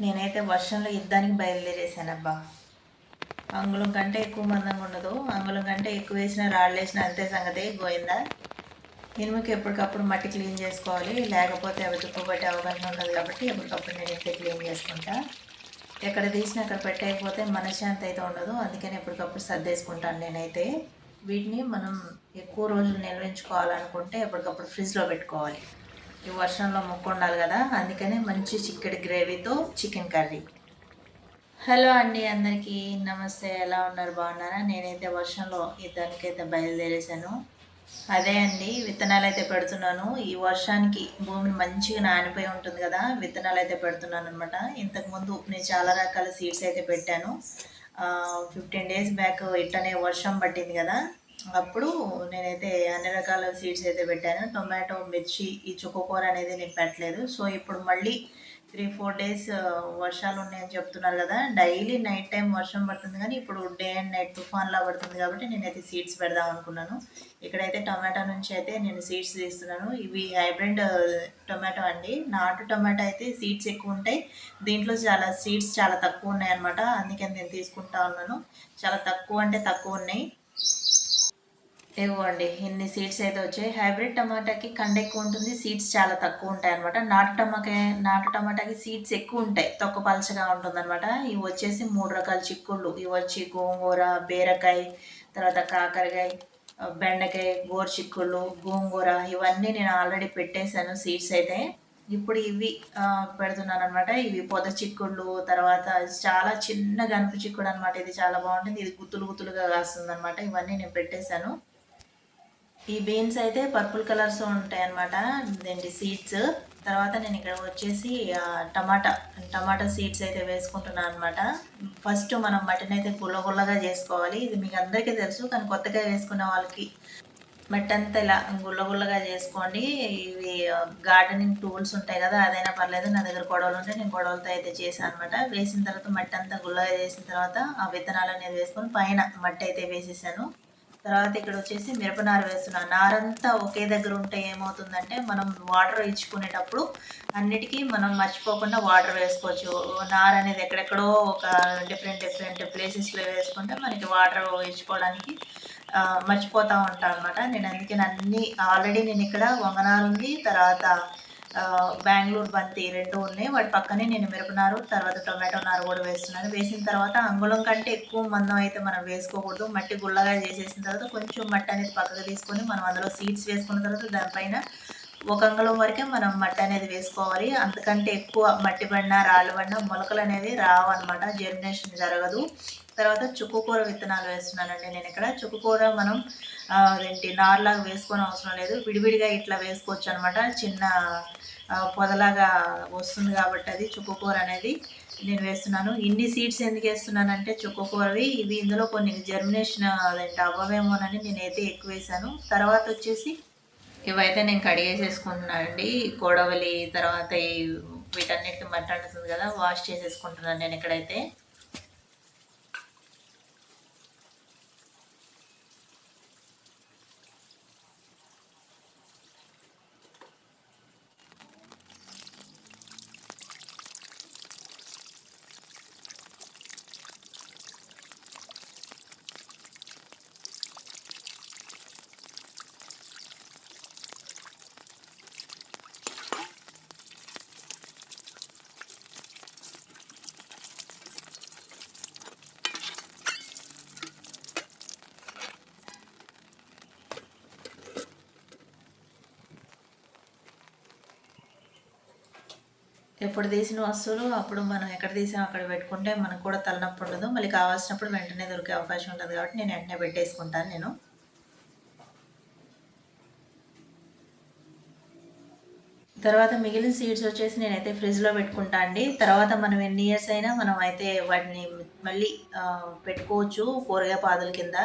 నేనైతే వర్షంలో యుద్ధానికి బయలుదేరేసానబ్బా అంగుళం కంటే ఎక్కువ మందంగా ఉండదు. అంగుళం కంటే ఎక్కువ వేసిన రాళ్ళు వేసిన అంతే సంగతి. గోయిందా ఇనుముకి ఎప్పటికప్పుడు మట్టి క్లీన్ చేసుకోవాలి. లేకపోతే అవి తుప్పు అవగాహన ఉండదు కాబట్టి ఎప్పటికప్పుడు నేను ఇంతే క్లీన్ చేసుకుంటా. ఎక్కడ తీసినా అక్కడ పెట్టకపోతే మనశ్శాంతి అయితే ఉండదు. అందుకని ఎప్పటికప్పుడు సర్దేసుకుంటాను నేనైతే. వీటిని మనం ఎక్కువ రోజులు నిల్వించుకోవాలనుకుంటే ఎప్పటికప్పుడు ఫ్రిడ్జ్లో పెట్టుకోవాలి. ఈ వర్షంలో మొక్కుండాలి కదా? అందుకనే మంచి చిక్కడి గ్రేవీతో చికెన్ కర్రీ. హలో అండి అందరికీ నమస్తే. ఎలా ఉన్నారు? బాగున్నారా? నేనైతే వర్షంలో ఇద్దరికైతే బయలుదేరేసాను అదే అండి విత్తనాలు అయితే పెడుతున్నాను. ఈ వర్షానికి భూమి మంచిగా నానిపోయి ఉంటుంది కదా విత్తనాలు అయితే పెడుతున్నాను అనమాట ఇంతకుముందు నేను చాలా రకాల సీడ్స్ అయితే పెట్టాను. ఫిఫ్టీన్ డేస్ బ్యాక్ ఇట్లనే వర్షం పట్టింది కదా అప్పుడు నేనైతే అన్ని రకాల సీడ్స్ అయితే పెట్టాను. టొమాటో మిర్చి ఈ చుక్కకూర అనేది నేను పెట్టలేదు. సో ఇప్పుడు మళ్ళీ త్రీ ఫోర్ డేస్ వర్షాలు ఉన్నాయని చెప్తున్నారు కదా డైలీ నైట్ టైం వర్షం పడుతుంది కానీ ఇప్పుడు డే అండ్ నైట్ తుఫాన్లా పడుతుంది కాబట్టి నేనైతే సీడ్స్ పెడదాం అనుకున్నాను. ఇక్కడైతే టమాటా నుంచి అయితే నేను సీడ్స్ తీస్తున్నాను. ఇవి హైబ్రిడ్ టొమాటో అండి. నాటు టొమాటో అయితే సీడ్స్ ఎక్కువ ఉంటాయి. దీంట్లో చాలా సీడ్స్ చాలా తక్కువ ఉన్నాయి అనమాట అందుకని నేను తీసుకుంటా ఉన్నాను. చాలా తక్కువ అంటే తక్కువ ఉన్నాయి. ఇవ్వండి ఇన్ని సీడ్స్ అయితే వచ్చాయి. హైబ్రిడ్ టమాటాకి కండ ఎక్కువ ఉంటుంది సీడ్స్ చాలా తక్కువ ఉంటాయి అనమాట నాటు టమాకా నాటు టమాటాకి సీడ్స్ ఎక్కువ ఉంటాయి తొక్క పలచగా ఉంటుంది అనమాట ఇవి వచ్చేసి మూడు రకాల చిక్కుళ్ళు. ఇవి వచ్చి గోంగూర బీరకాయ తర్వాత కాకరకాయ బెండకాయ గోరు చిక్కుళ్ళు గోంగూర ఇవన్నీ నేను ఆల్రెడీ పెట్టేశాను సీడ్స్ అయితే. ఇప్పుడు ఇవి పెడుతున్నాను అనమాట ఇవి పొద చిక్కుళ్ళు తర్వాత చాలా చిన్న గనుపు చిక్కుడు అనమాట ఇది చాలా బాగుంటుంది. ఇది గుత్తులు గుత్తులుగా కాస్తుంది అనమాట ఇవన్నీ నేను పెట్టేశాను. ఈ బీన్స్ అయితే పర్పుల్ కలర్స్ ఉంటాయి అనమాట ఇదేంటి సీడ్స్ తర్వాత నేను ఇక్కడ వచ్చేసి టమాటా టమాటా సీడ్స్ అయితే వేసుకుంటున్నాను అనమాట ఫస్ట్ మనం మటన్ అయితే గుల్ల గుల్లగా చేసుకోవాలి. ఇది మీకు అందరికీ తెలుసు కానీ కొత్తగా వేసుకున్న వాళ్ళకి మట్టి అంతా ఇలా గుల్ల గుల్లగా చేసుకోండి. ఇవి గార్డెనింగ్ టూల్స్ ఉంటాయి కదా అదైనా పర్లేదు నా దగ్గర గొడవలు ఉంటే నేను గొడవలతో అయితే చేశాను అనమాట వేసిన తర్వాత మట్టి అంతా గుల్లగా చేసిన తర్వాత ఆ విత్తనాలు అనేది వేసుకొని పైన మట్టి అయితే వేసేసాను. తర్వాత ఇక్కడ వచ్చేసి మిరపనార వేస్తున్నా. నారంతా ఒకే దగ్గర ఉంటే ఏమవుతుందంటే మనం వాటర్ ఇచ్చుకునేటప్పుడు అన్నిటికీ మనం మర్చిపోకుండా వాటర్ వేసుకోవచ్చు. నార అనేది ఎక్కడెక్కడో ఒక డిఫరెంట్ డిఫరెంట్ ప్లేసెస్లో వేసుకుంటే మనకి వాటర్ ఇచ్చుకోవడానికి మర్చిపోతూ ఉంటాను అనమాట నేను అందుకని అన్ని ఆల్రెడీ నేను ఇక్కడ వంగనారు ఉంది తర్వాత బెంగళూరు బంతి రెండు ఉన్నాయి. వాటి పక్కనే నేను మిరపనారు తర్వాత టొమాటో నారు కూడా వేస్తున్నాను. వేసిన తర్వాత అంగుళం కంటే ఎక్కువ మందం అయితే మనం వేసుకోకూడదు. మట్టి గుల్లగా చేసేసిన తర్వాత కొంచెం మట్టి అనేది పక్కకు తీసుకొని మనం అందులో సీడ్స్ వేసుకున్న తర్వాత దానిపైన ఒక అంగుళం వరకే మనం మట్టి అనేది వేసుకోవాలి. అంతకంటే ఎక్కువ మట్టి పడినా రాళ్ళు పడినా మొలకలు అనేది రావన్నమాట. జర్మినేషన్ జరగదు. తర్వాత చుక్కుకూర విత్తనాలు వేస్తున్నానండి నేను ఇక్కడ. చుక్కుకూర మనం అదేంటి నార్లాగా వేసుకొని అవసరం లేదు. విడివిడిగా ఇట్లా వేసుకోవచ్చు అనమాట చిన్న పొదలాగా వస్తుంది కాబట్టి అది చుక్కుకూర అనేది నేను వేస్తున్నాను. ఇన్ని సీడ్స్ ఎందుకు వేస్తున్నానంటే చుక్కకూరవి ఇవి ఇందులో కొన్ని జర్మినేషన్ అదేంటి అవ్వవేమోనని నేనైతే ఎక్కువ వేసాను. తర్వాత వచ్చేసి ఇవైతే నేను కడిగేసేసుకుంటున్నానండి కొడవలి తర్వాత వీటన్నిటి మట్టి అంటుతుంది కదా వాష్ చేసేసుకుంటున్నాను నేను ఇక్కడైతే. ఎప్పుడు తీసిన వస్తువులు అప్పుడు మనం ఎక్కడ తీసాం అక్కడ పెట్టుకుంటే మనకు కూడా తలనొప్పి ఉండదు. మళ్ళీ కావాల్సినప్పుడు వెంటనే దొరికే అవకాశం ఉంటుంది కాబట్టి నేను వెంటనే పెట్టేసుకుంటాను నేను. తర్వాత మిగిలిన సీడ్స్ వచ్చేసి నేనైతే ఫ్రిడ్జ్లో పెట్టుకుంటా అండి. తర్వాత మనం ఎన్ని ఇయర్స్ అయినా మనం అయితే వాటిని మళ్ళీ పెట్టుకోవచ్చు కూరగాయ పాదుల కింద.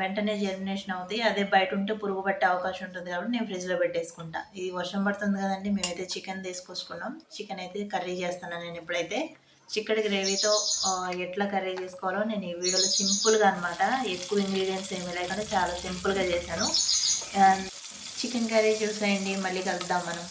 వెంటనే జర్మినేషన్ అవుతాయి. అదే బయట ఉంటే పురుగు పట్టే అవకాశం ఉంటుంది కాబట్టి నేను ఫ్రిడ్జ్లో పెట్టేసుకుంటా. ఇది వర్షం పడుతుంది కదండి మేమైతే చికెన్ తీసుకొచ్చుకున్నాం. చికెన్ అయితే కర్రీ చేస్తాను నేను ఇప్పుడైతే. చికెన్ గ్రేవీతో ఎట్లా కర్రీ చేసుకోవాలో నేను ఈ వీడియోలో సింపుల్గా అనమాట ఎక్కువ ఇంగ్రీడియంట్స్ ఏమి లేకుండా చాలా సింపుల్గా చేశాను. చికెన్ కర్రీ చూసేయండి మళ్ళీ కలుద్దాం మనం.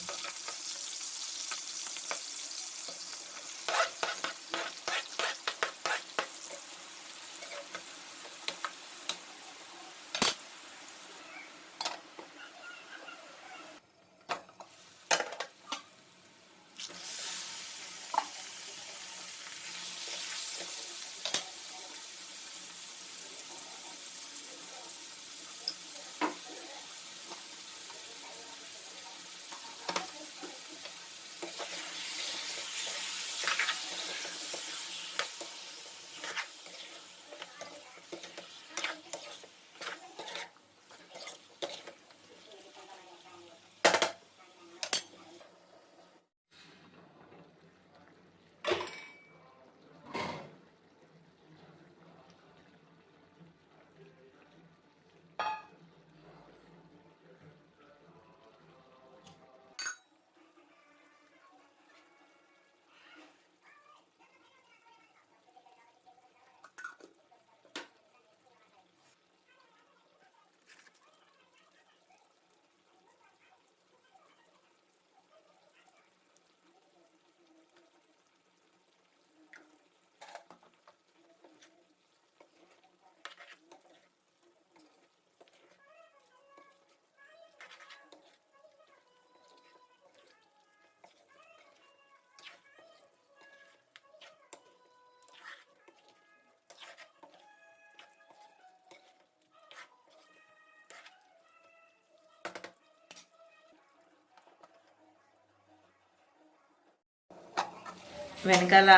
వెనకాల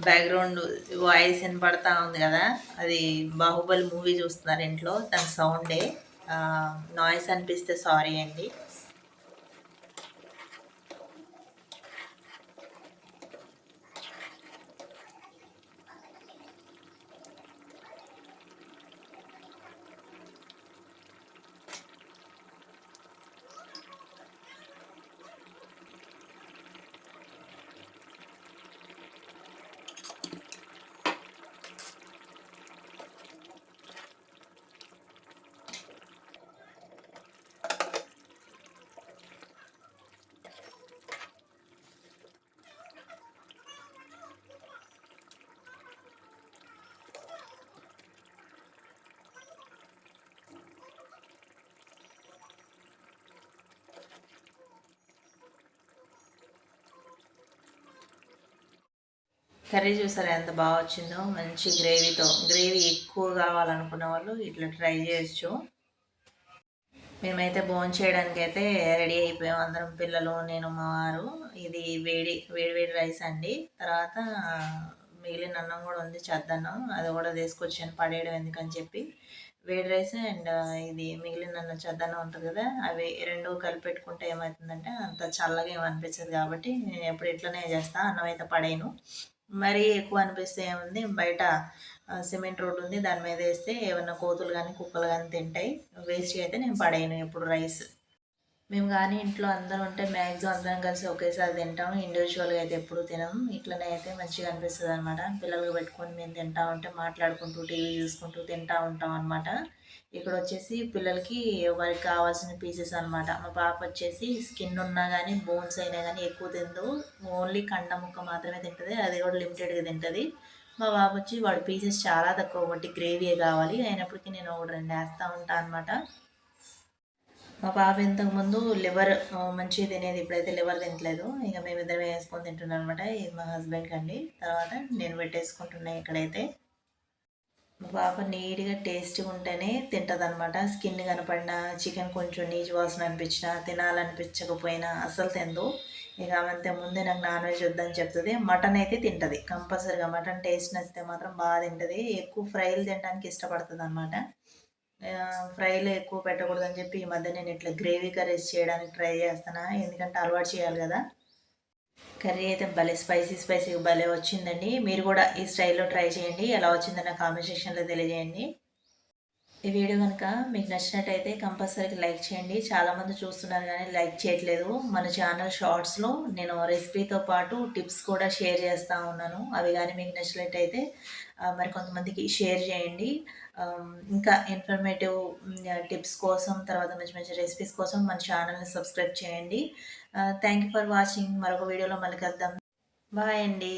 బ్యాక్గ్రౌండ్ వాయిస్ వినపడతా ఉంది కదా. అది బాహుబలి మూవీ చూస్తున్నారు ఇంట్లో. దాని సౌండే నాయిస్ అనిపిస్తే సారీ అండి. కర్రీ చూసారా? ఎంత బాగా వచ్చిందో. మంచి గ్రేవీతో. గ్రేవీ ఎక్కువ కావాలనుకున్న వాళ్ళు ఇట్లా ట్రై చేయొచ్చు. మేమైతే భోజనం చేయడానికి అయితే రెడీ అయిపోయాం. అందరం పిల్లలు నేను మా వారు. ఇది వేడి వేడి వేడి రైస్ అండి. తర్వాత మిగిలిన అన్నం కూడా ఉంది చద్దన్నం. అది కూడా తీసుకొచ్చాను పడేయడం ఎందుకని చెప్పి. వేడి రైస్ అండ్ ఇది మిగిలిన అన్నం చద్దన్నం ఉంటుంది కదా అవి రెండు కలిపి పెట్టుకుంటే ఏమవుతుందంటే అంత చల్లగా ఏమనిపించదు కాబట్టి నేను ఎప్పుడు ఇట్లనే చేస్తాను అన్నం అయితే పడేయను. మరీ ఎక్కువ అనిపిస్తే ఏముంది? బయట సిమెంట్ రోడ్డు ఉంది. దాని మీద వేస్తే ఏమన్నా కోతులు కానీ కుక్కలు కానీ తింటాయి. వేస్ట్ అయితే నేను పడేయను ఎప్పుడు రైస్. మేము కానీ ఇంట్లో అందరం ఉంటే మ్యాక్సిమం అందరం కలిసి ఒకేసారి తింటాం ఇండివిజువల్గా అయితే ఎప్పుడు తినము. ఇట్లనే అయితే మంచిగా అనిపిస్తుంది అనమాట పిల్లలు పెట్టుకొని మేము తింటా ఉంటే మాట్లాడుకుంటూ టీవీ చూసుకుంటూ తింటా ఉంటాం అనమాట ఇక్కడ వచ్చేసి పిల్లలకి వారికి కావాల్సిన పీసెస్ అనమాట మా పాప వచ్చేసి స్కిన్ ఉన్నా కానీ బోన్స్ అయినా కానీ ఎక్కువ తిందు. ఓన్లీ కండ ముక్క మాత్రమే తింటుంది. అది కూడా లిమిటెడ్గా తింటుంది. మా బాబు వచ్చి వాడి పీసెస్ చాలా తక్కువ ఒకటి గ్రేవీ కావాలి. అయినప్పటికీ నేను ఒకటి రెండు వేస్తూ ఉంటాను అనమాట మా పాప ఇంతకుముందు లివర్ మంచిగా తినేది ఇప్పుడైతే లివర్ తినట్లేదు. ఇక మేమిద్దరం వేసుకొని తింటున్నాం అనమాట ఇది మా హస్బెండ్కి అండి. తర్వాత నేను పెట్టేసుకుంటున్నాను ఇక్కడైతే. మా పాప నీట్గా టేస్ట్గా ఉంటేనే తింటుంది అనమాట స్కిన్ కనపడినా చికెన్ కొంచెం నీచు వాసన అనిపించినా తినాలనిపించకపోయినా అసలు తిందు ఇక అంతే ముందే నాకు నాన్ వెజ్ వద్దని చెప్తుంది. మటన్ అయితే తింటుంది. కంపల్సరీగా మటన్ టేస్ట్ నచ్చితే మాత్రం బాగా తింటుంది. ఎక్కువ ఫ్రైలు తినడానికి ఇష్టపడుతుంది అనమాట ఫ్రైలో ఎక్కువ పెట్టకూడదు అని చెప్పి ఈ మధ్య నేను ఇట్లా గ్రేవీ కర్రీస్ చేయడానికి ట్రై చేస్తాను ఎందుకంటే అలవాటు చేయాలి కదా. కర్రీ అయితే భలే స్పైసీ స్పైసీ భలే వచ్చిందండి. మీరు కూడా ఈ స్టైల్లో ట్రై చేయండి. ఎలా వచ్చిందో నా కామెంట్ సెక్షన్లో తెలియజేయండి. ఈ వీడియో కనుక మీకు నచ్చినట్టయితే కంపల్సరీగా లైక్ చేయండి. చాలామంది చూస్తున్నారు కానీ లైక్ చేయట్లేదు. మన ఛానల్ షార్ట్స్లో నేను రెసిపీతో పాటు టిప్స్ కూడా షేర్ చేస్తూ ఉన్నాను. అవి కానీ మీకు నచ్చినట్టయితే మరి కొంతమందికి షేర్ చేయండి. Um, ఇంకా ఇన్ఫర్మేటివ్ టిప్స్ mm, కోసం తర్వాత మంచి మంచి రెసిపీస్ కోసం మన ఛానల్ని సబ్స్క్రైబ్ చేయండి. థ్యాంక్ యూ ఫర్ వాచింగ్ మరొక వీడియోలో మళ్ళీ కలుద్దాం. బాయ్ అండి.